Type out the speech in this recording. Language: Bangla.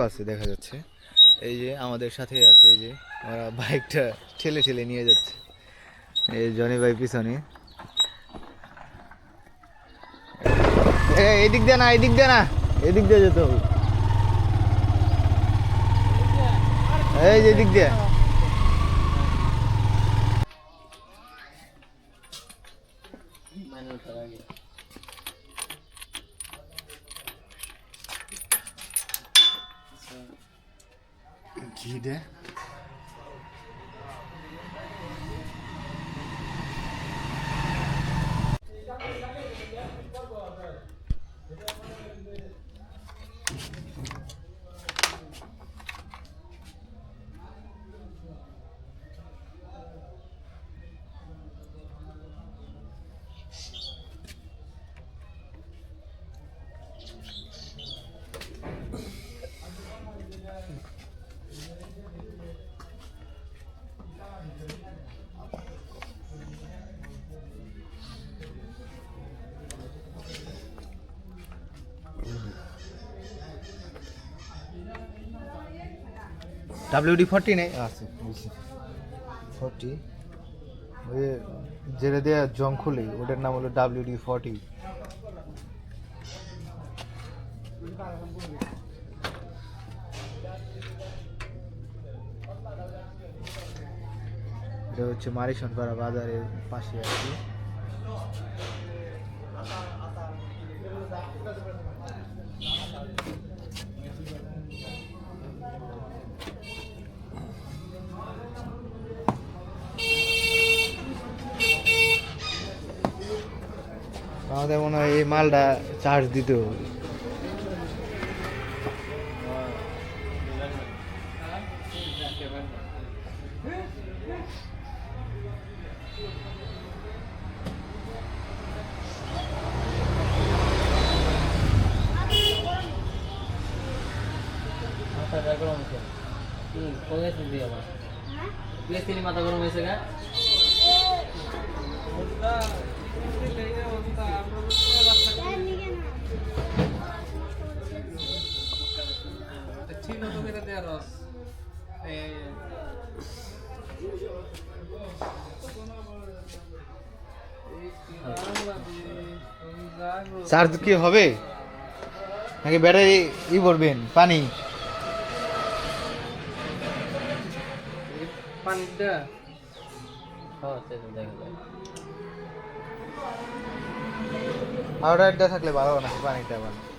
আছে, দেখা যাচ্ছে। এই যে আমাদের সাথে আছে, এই যে ওরা বাইকটা ঠেলে ঠেলে নিয়ে যাচ্ছে। এই জনি ভাই পিছনে। এদিক দিয়ে না, এদিক দিয়ে না, এদিক দিয়ে যেতে হবে। এই যে এদিক দিয়ে। কি giydi. ডাব্লিউডি ফর্টি নেই? আছে ফর্টি ওই যেটা দিয়ে জং খুলি ওটার নাম হলো ডাব্লিউডি ফর্টি এটা হচ্ছে মারিশনপাড়া বাজারের পাশে আর কি। আমাদের মনে হয় এই মালটা চার্জ দিতে হবে। মাথাটা গরম হয়েছে। কি চার্জ কি হবে? নাকি ব্যাটারি ই করবেন পানি? পানিটা? থাকলে ভালো না পানিটা? ভালো